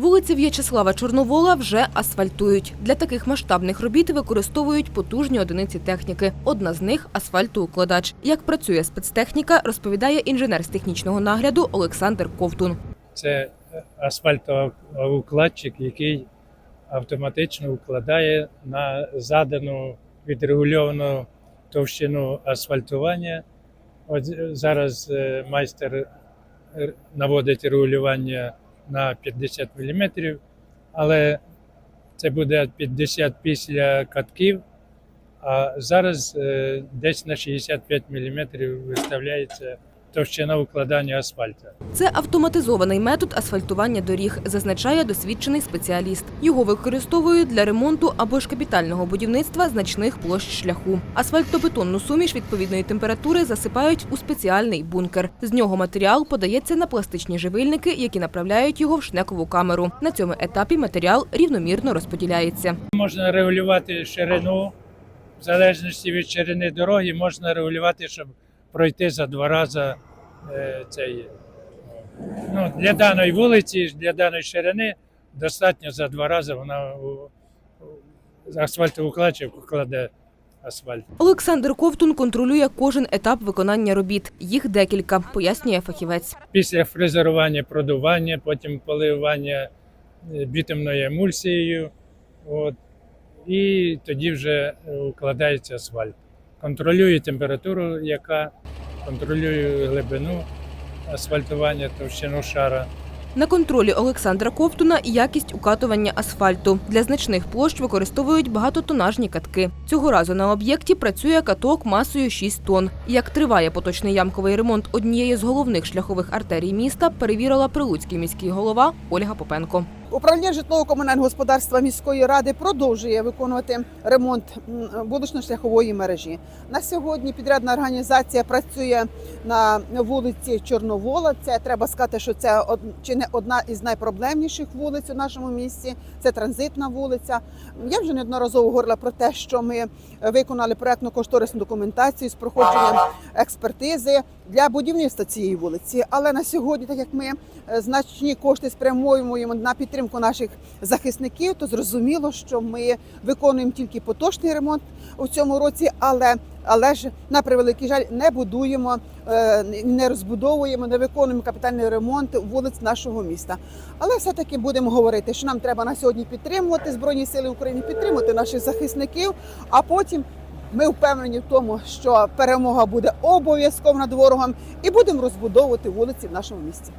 Вулиці В'ячеслава Чорновола вже асфальтують. Для таких масштабних робіт використовують потужні одиниці техніки. Одна з них асфальтоукладач. Як працює спецтехніка, розповідає інженер з технічного нагляду Олександр Ковтун. Це асфальтоукладчик, який автоматично укладає на задану відрегульовану товщину асфальтування. От зараз е, майстер е, наводить регулювання на 50 мм, але це буде 50 після катків, а зараз е, десь на 65 мм виставляється товщина укладання асфальту. Це автоматизований метод асфальтування доріг, зазначає досвідчений спеціаліст. Його використовують для ремонту або ж капітального будівництва значних площ шляху. Асфальтобетонну суміш відповідної температури засипають у спеціальний бункер. З нього матеріал подається на пластичні живильники, які направляють його в шнекову камеру. На цьому етапі матеріал рівномірно розподіляється. Можна регулювати ширину, в залежності від ширини дороги, можна регулювати, щоб пройти за два рази е, цей. Ну, для даної вулиці, для даної ширини достатньо за два рази вона у, у асфальтоукладчик укладе асфальт. Олександр Ковтун контролює кожен етап виконання робіт. Їх декілька, пояснює фахівець. Після фрезерування продування, потім поливання е, бітумною емульсією. От, і тоді вже е, укладається асфальт. Контролює температуру, яка контролює глибину асфальтування, товщину шара. На контролі Олександра Ковтуна якість укатування асфальту. Для значних площ використовують багатотонажні катки. Цього разу на об'єкті працює каток масою 6 тонн. Як триває поточний ямковий ремонт однієї з головних шляхових артерій міста, перевірила прилуцький міський голова Ольга Попенко. Управління житлово-комунального господарства міської ради продовжує виконувати ремонт вулично-шляхової мережі. На сьогодні підрядна організація працює на вулиці Чорновола. Це треба сказати, що це од- чи не одна із найпроблемніших вулиць у нашому місті. Це транзитна вулиця. Я вже неодноразово говорила про те, що ми виконали проектно-кошторисну документацію з проходженням експертизи для будівництва цієї вулиці. Але на сьогодні, так як ми е, значні кошти спрямовуємо на підтримку наших захисників, то зрозуміло, що ми виконуємо тільки поточний ремонт у цьому році, але але ж на превеликий жаль не будуємо, е, не розбудовуємо, не виконуємо капітальний ремонт вулиць нашого міста. Але все-таки будемо говорити, що нам треба на сьогодні підтримувати Збройні Сили України, підтримати наших захисників, а потім. Ми впевнені в тому, що перемога буде обов'язково над ворогом, і будемо розбудовувати вулиці в нашому місті.